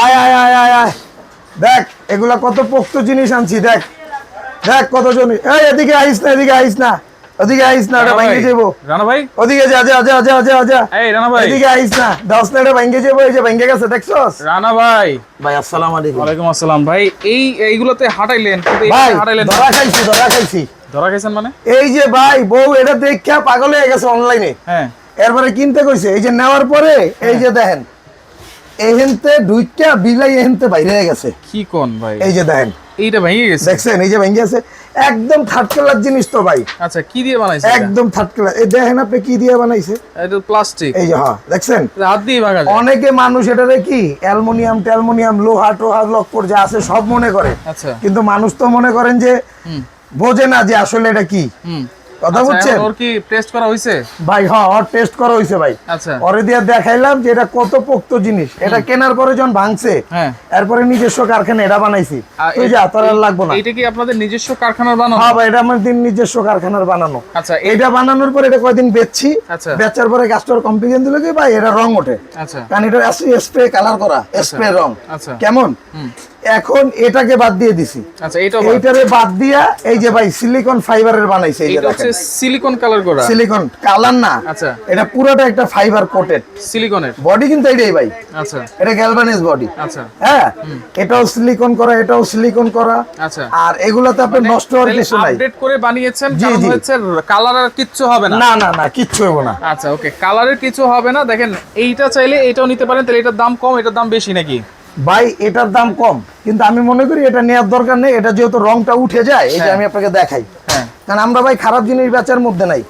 আয় আয় আয় আয় আয়। দেখ এগুলা কত পোক্ত জিনিস আনছি দেখ। দেখ কত জিনিস এই এদিকে আইস না এদিকে আইস না। ওদিকে আইস না ভাঙ্গে যাব রানা ভাই? ওদিকে যা যা যা যা যা যা। এই রানা ভাই। এদিকে আইস না। দশ না এটা ভাঙ্গে যাব এই যে ভাঙ্গে গেছে দেখছস? রানা ভাই। ভাই আসসালামু আলাইকুম। ওয়ালাইকুম আসসালাম। ভাই এই এইগুলোতে হাঁটাইলেন কিন্তু ভাই হাঁটাইলেন ধরা খাইছি ধরা খাইছি। ধরা খাইছেন মানে? এই যে ভাই বউ এটা দেখা পাগল হয়ে গেছে অনলাইনে হ্যাঁ। এরপরে কিনতে কইছে এই যে নেওয়ার পরে এই যে দেখেন। এহেনতে দুইটা বিলাই এহেনতে বাইরে গেছে। কি কোন ভাই? এই যে দেখেন। এইটা ভেঙে গেছে। দেখছেন? এই যে ভেঙে আছে একদম থার্ড ক্লাস জিনিস তো ভাই। আচ্ছা কি দিয়ে বানাইছে একদম থার্ড ক্লাস এই দেখেন আপনি কি দিয়ে বানাইছে? এটা প্লাস্টিক এই যে হ্যাঁ দেখছেন? হাত দিয়ে ভাঙা অনেকে মানুষ এটারে কি অ্যালুমিনিয়াম ট্যালমোনিয়াম লোহা টোহা লক্কর যা আছে সব মনে করে। আচ্ছা। কিন্তু মানুষ তো মনে করেন যে বোঝে না যে আসলে এটা কি। কথা আচ্ছা, বুঝছেন? ওর কি টেস্ট করা হয়েছে ভাই হ্যাঁ ওর টেস্ট করা হয়েছে ভাই। আচ্ছা। পরে দিয়ে দেখাইলাম যে এটা কত পোক্ত জিনিস। এটা কেনার পরে যখন ভাঙছে হ্যাঁ। এরপরে নিজস্ব কারখানা এটা বানাইছি। তুই যা তোর আর লাগবো না। এইটা কি আপনাদের নিজস্ব কারখানার বানানো? হ্যাঁ ভাই এটা আমার দিন নিজস্ব কারখানার বানানো। আচ্ছা এটা বানানোর পর এটা কয়দিন বেচছি। আচ্ছা। বেচার পরে গাছটার কমপ্লিকেশন দিল কি ভাই এটা রং ওঠে। আচ্ছা। কারণ এটা স্প্রে কালার করা স্প্রে রং। আচ্ছা। কেমন? এখন এটাকে বাদ দিয়ে দিছি। আচ্ছা এইটা এইটারে বাদ দিয়া এই যে ভাই সিলিকন ফাইবারের বানাইছে এই যে এটা হচ্ছে দেখেন। সিলিকন কালার করা। সিলিকন কালার না। আচ্ছা। এটা পুরোটা একটা ফাইবার কোটেড সিলিকনের বডি কিন্তু এটাই ভাই। আচ্ছা। এটা গ্যালভানিজ বডি আচ্ছা। হ্যাঁ? এটাও সিলিকন করা এটাও সিলিকন করা। আচ্ছা। আর এগুলাতে আপনি নষ্ট হওয়ার কিছু নাই। আপডেট করে বানিয়েছেন কারণ হচ্ছে কালার আর কিচ্ছু হবে না। না না না কিচ্ছু হবে না। আচ্ছা ওকে কালারের কিছু হবে না। দেখেন এইটা চাইলে এটাও নিতে পারেন। তাহলে এটার দাম কম এটার দাম বেশি নাকি? ভাই এটার দাম কম। কিন্তু আমি মনে করি এটা নেওয়ার দরকার নেই। এটা যেহেতু রংটা উঠে যায় এই যে হ্যাঁ। আমি আপনাকে দেখাই। হ্যাঁ। কারণ আমরা ভাই খারাপ জিনিস বেচার মধ্যে নাই।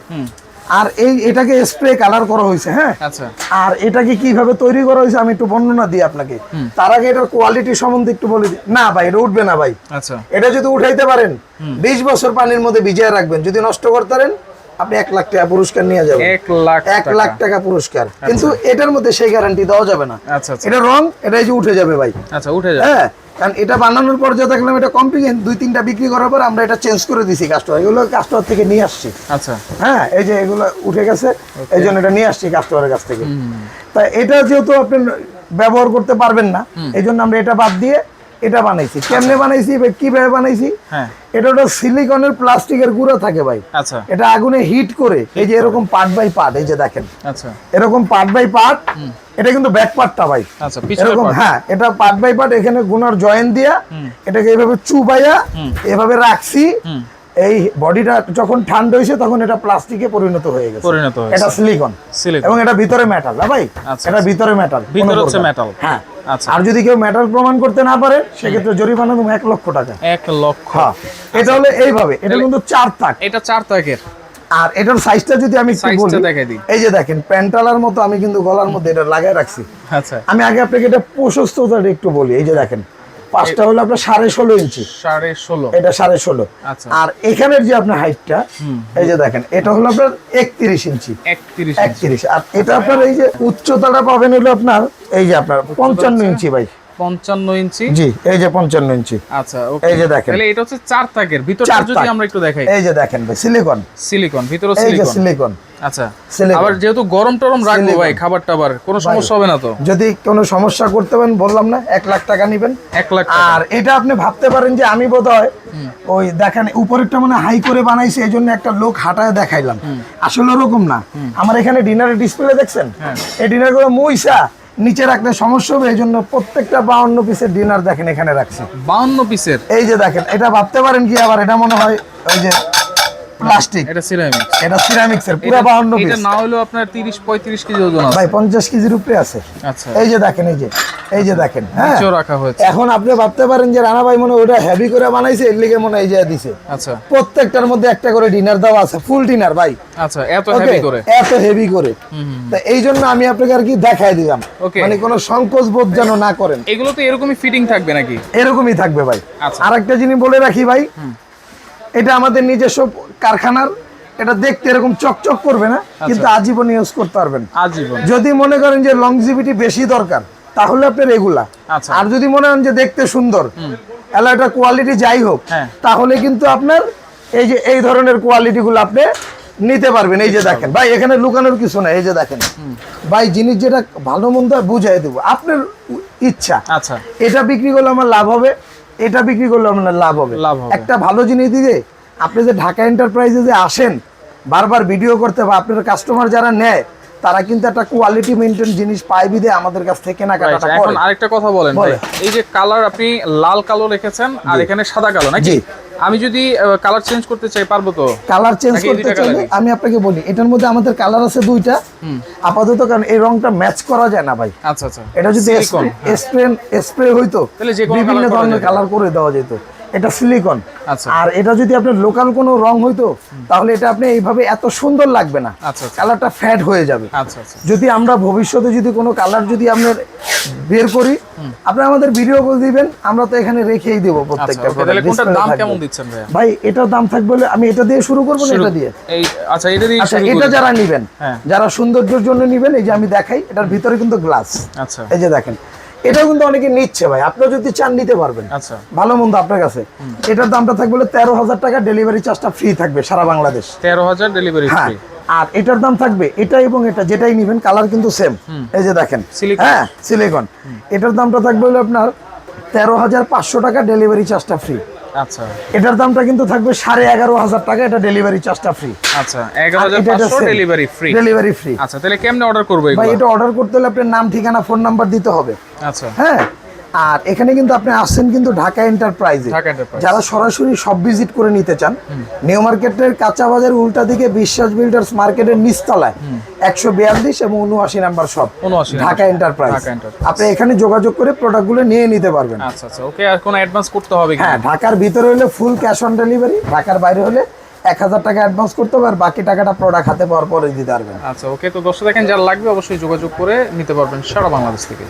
আর এই এটাকে স্প্রে কালার করা হয়েছে হ্যাঁ? আচ্ছা। আর এটাকে কীভাবে তৈরি করা হয়েছে আমি একটু বর্ণনা দিই আপনাকে। তার আগে এটার কোয়ালিটি সম্বন্ধে একটু বলে দিই। না ভাই এটা উঠবে না ভাই। আচ্ছা। এটা যদি উঠাইতে পারেন বিশ বছর পানির মধ্যে ভিজিয়ে রাখবেন। যদি নষ্ট করতে পারেন আপনি এক লাখ টাকা পুরস্কার নিয়ে যাবেন। এক লাখ এক লাখ টাকা। পুরস্কার। কিন্তু এটার মধ্যে সেই গ্যারান্টি দেওয়া যাবে না। আচ্ছা আচ্ছা। এটা রং এটা যে উঠে যাবে ভাই। আচ্ছা উঠে যায় হ্যাঁ কারণ এটা বানানোর পর যা দেখলাম এটা কমপ্লিকেন দুই তিনটা বিক্রি করার পর আমরা এটা চেঞ্জ করে দিছি কাস্টমার এগুলো কাস্টমার থেকে নিয়ে আসছি। আচ্ছা। হ্যাঁ এই যে এগুলো উঠে গেছে এই জন্য এটা নিয়ে আসছি কাস্টমারের কাছ থেকে। তা এটা যেহেতু আপনি ব্যবহার করতে পারবেন না এই জন্য আমরা এটা বাদ দিয়ে এটা বানাইছি। কেমনে বানাইছি? বা কীভাবে বানাইছি? হ্যাঁ। এটা হলো সিলিকনের প্লাস্টিকের গুঁড়ো থাকে ভাই। আচ্ছা। এটা আগুনে হিট করে এই যে এরকম পার্ট বাই পার্ট এই যে দেখেন। আচ্ছা। এরকম পার্ট বাই পার্ট এটা কিন্তু ব্যাক পার্টটা ভাই। আচ্ছা পিছনের এরকম হ্যাঁ এটা পার্ট বাই পার্ট এখানে গুনার জয়েন দিয়া এটাকে এইভাবে চুবাইয়া এভাবে রাখছি এই বডিটা যখন ঠান্ডা হয়েছে তখন এটা প্লাস্টিকে পরিণত হয়ে গেছে। পরিণত হয়েছে। এটা সিলিকন সিলিকন এবং এটা ভিতরে মেটাল না ভাই? আচ্ছা, এটা ভিতরে মেটাল ভিতরে হচ্ছে metal। হ্যাঁ। আচ্ছা আর যদি কেউ ম্যাটার প্রমাণ করতে না পারে সেক্ষেত্রে জরিমানা তুমি এক লক্ষ টাকা। এক লক্ষ হ্যাঁ। এটা হলে এইভাবে এটা কিন্তু চার তাক। এটা চার তাকের। আর এটার সাইজটা যদি আমি একটু বলি এই যে দেখেন প্যান্টালার মতো আমি কিন্তু গলার মধ্যে এটা লাগায় রাখছি। আচ্ছা। আমি আগে আপনাকে এটা প্রশস্ততাটা একটু বলি এই যে দেখেন। পাঁচটা হলো আপনার সাড়ে ষোলো ইঞ্চি। সাড়ে ষোলো। এটা সাড়ে ষোলো। আচ্ছা। আর এখানের যে আপনার হাইটটা এই যে দেখেন এটা হলো আপনার একত্রিশ ইঞ্চি। একত্রিশ আর এটা আপনার এই যে উচ্চতাটা পাবেন হলো আপনার এই যে আপনার পঞ্চান্ন ইঞ্চি ভাই। পঞ্চান্ন ইঞ্চি? জি এই যে পঞ্চান্ন ইঞ্চি। আচ্ছা এই যে দেখেন। তাহলে এটা হচ্ছে চার তাকের। ভিতরটা চার যদি আমরা একটু দেখাই। এই যে দেখেন ভাই সিলিকন সিলিকন ভিতরে সিলিকন সিলিকন আচ্ছা। আবার যেহেতু গরম টরম রাখব ভাই খাবার টাবার কোনো সমস্যা হবে না তো? যদি কোনো সমস্যা করতে পারেন বললাম না এক লাখ টাকা নেবেন। এক লাখ আর এটা আপনি ভাবতে পারেন যে আমি বোধ হয় ওই দেখেন উপরেরটা মানে হাই করে বানাইছি এই জন্য একটা লোক হাঁটায় দেখাইলাম। আসলে ওরকম না। আমার এখানে ডিনারের ডিসপ্লে দেখছেন? হ্যাঁ। এই ডিনারগুলো মুইসা নিচে রাখলে সমস্যা হবে এই জন্য প্রত্যেকটা বাউন্ন পিসের ডিনার দেখেন এখানে রাখছে। বাউন্ন পিসের এই যে দেখেন এটা ভাবতে পারেন কি আবার এটা মনে হয় ওই যে প্লাস্টিক। এটা সিরামিক এটা সিরামিক্সের পুরো বাউন্ন এটা না হলেও আপনার তিরিশ পঁয়ত্রিশ কেজি ওজন আছে। ভাই পঞ্চাশ কেজির উপরে আছে। আচ্ছা। এই যে দেখেন এই যে এই যে দেখেন হ্যাঁ? রাখা হয়েছে। এখন আপনি ভাবতে পারেন যে রানা ভাই মনে ওটা হেভি করে বানাইছে এর লিগে মনে এই যে দিছে। আচ্ছা। প্রত্যেকটার মধ্যে একটা করে ডিনার দেওয়া আছে ফুল ডিনার ভাই। আচ্ছা এত হেভি করে? এত হেভি করে। তা এই জন্য আমি আপনাকে আর কি দেখাই দিলাম। মানে কোনো সংকোচ বোধ যেন না করেন। এগুলো তো এরকমই ফিটিং থাকবে নাকি? এরকমই থাকবে ভাই। আচ্ছা। আর একটা জিনিস বলে রাখি ভাই। এটা আমাদের নিজস্ব কারখানার এটা দেখতে এরকম চকচক করবে না কিন্তু আজীবন ইউজ করতে পারবেন। আজীবন। যদি মনে করেন যে লংজিভিটি বেশি দরকার তাহলে আপনার এগুলা আচ্ছা। আর যদি মনে করেন যে দেখতে সুন্দর তাহলে এটা কোয়ালিটি যাই হোক হ্যাঁ। তাহলে কিন্তু আপনার এই যে এই ধরনের কোয়ালিটি গুলো আপনি নিতে পারবেন। এই যে দেখেন ভাই এখানে লুকানোর কিছু না এই যে দেখেন। ভাই জিনিস যেটা ভালো মন্দ বুঝাই দেবো। আপনার ইচ্ছা। আচ্ছা। এটা বিক্রি করলে আমার লাভ হবে। এটা বিক্রি করলে আপনার লাভ হবে। একটা ভালো জিনিস দিলে আপনি যে ঢাকা এন্টারপ্রাইজে যে আসেন বারবার ভিডিও করতে বা আপনার কাস্টমার যারা নেয় তারা কিন্তু একটা কোয়ালিটি মেনটেন জিনিস পায় বিদে আমাদের কাছ থেকে কেনাকাটা এখন করে। আরেকটা কথা বলেন ভাই। এই যে কালার আপনি লাল কালো রেখেছেন আর এখানে সাদা কালো নাকি। আমি যদি কালার চেঞ্জ করতে চাই পারব তো? কালার চেঞ্জ করতে চাই চাইলে আমি আপনাকে বলি এটার মধ্যে আমাদের কালার আছে দুইটা। আপাতত কারণ এই রংটা ম্যাচ করা যায় না ভাই। আচ্ছা আচ্ছা। এটা যদি। স্প্রে স্প্রে হইতো তাহলে যে কোনো বিভিন্ন ধরনের কালার করে দেওয়া যেত। এটা সিলিকন আচ্ছা। আর এটা যদি আপনার লোকাল কোনো রং হইতো তাহলে এটা আপনি এইভাবে এত সুন্দর লাগবে না। আচ্ছা, আচ্ছা। কালারটা ফ্যাড হয়ে যাবে। আচ্ছা আচ্ছা। যদি আমরা ভবিষ্যতে যদি কোনো কালার যদি আপনার বের করি আপনি আমাদের ভিডিও কল দিবেন আমরা তো এখানে রেখেই দেবো আচ্ছা প্রত্যেকটা okay, তাহলে কোনটার দাম কেমন দিচ্ছেন ভাই এটার দাম থাকবে বলে আমি এটা দিয়ে শুরু করব না এটা দিয়ে? এই আচ্ছা এটা দিয়ে আচ্ছা এটা যারা নিবেন হ্যাঁ। যারা সৌন্দর্যের জন্য নিবেন এই যে আমি দেখাই এটার ভিতরে কিন্তু গ্লাস আচ্ছা। এই যে দেখেন এটাও কিন্তু অনেকে নিচ্ছে ভাই। আপনি যদি চান নিতে পারবেন। আচ্ছা। ভালো মন্দ আপনার কাছে। এটার দামটা থাকবে হলো তেরো হাজার টাকা ডেলিভারি চার্জটা ফ্রি থাকবে সারা বাংলাদেশ। তেরো হাজার ডেলিভারি হ্যাঁ। ফ্রি আর এটার দাম থাকবে এটা এবং এটা যেটাই নিবেন কালার কিন্তু সেম এই যে দেখেন। হ্যাঁ সিলিকন এটার দামটা থাকবে হলো আপনার তেরো হাজার পাঁচশো টাকা ডেলিভারি চার্জটা ফ্রি আচ্ছা। এটার দামটা কিন্তু থাকবে সাড়ে এগারো হাজার টাকা এটা ডেলিভারি চার্জটা ফ্রি আচ্ছা এগারো হাজার ডেলিভারি ফ্রি ডেলিভারি ফ্রি আচ্ছা তাহলে কেমনে অর্ডার করব ভাই এটা অর্ডার করতে হলে আপনার নাম ঠিকানা ফোন নাম্বার দিতে হবে। আচ্ছা। হ্যাঁ? আর এখানে কিন্তু আপনি আসছেন কিন্তু ঢাকা এন্টারপ্রাইজে যারা সরাসরি সব ভিজিট করে নিতে চান নিউ মার্কেটের কাঁচা বাজার উল্টা দিকে বিশ্বাস বিল্ডার্স মার্কেটের নিচতলায় একশো বিয়াল্লিশ এবং উনআশি নাম্বার সব 79 ঢাকা এন্টারপ্রাইজ। আপনি এখানে যোগাযোগ করে প্রোডাক্টগুলো নিয়ে নিতে পারবেন। আচ্ছা আচ্ছা ওকে আর কোনো অ্যাডভান্স করতে হবে হ্যাঁ ঢাকার ভিতরে হলে ফুল ক্যাশ অন ডেলিভারি ঢাকার বাইরে হলে এক হাজার টাকা অ্যাডভান্স করতে হবে আর বাকি টাকাটা প্রোডাক্ট হাতে পাওয়ার পরে দিতে পারবেন। আচ্ছা ওকে তো দর্শক দেখেন যার লাগবে অবশ্যই যোগাযোগ করে নিতে পারবেন সারা বাংলাদেশ থেকে।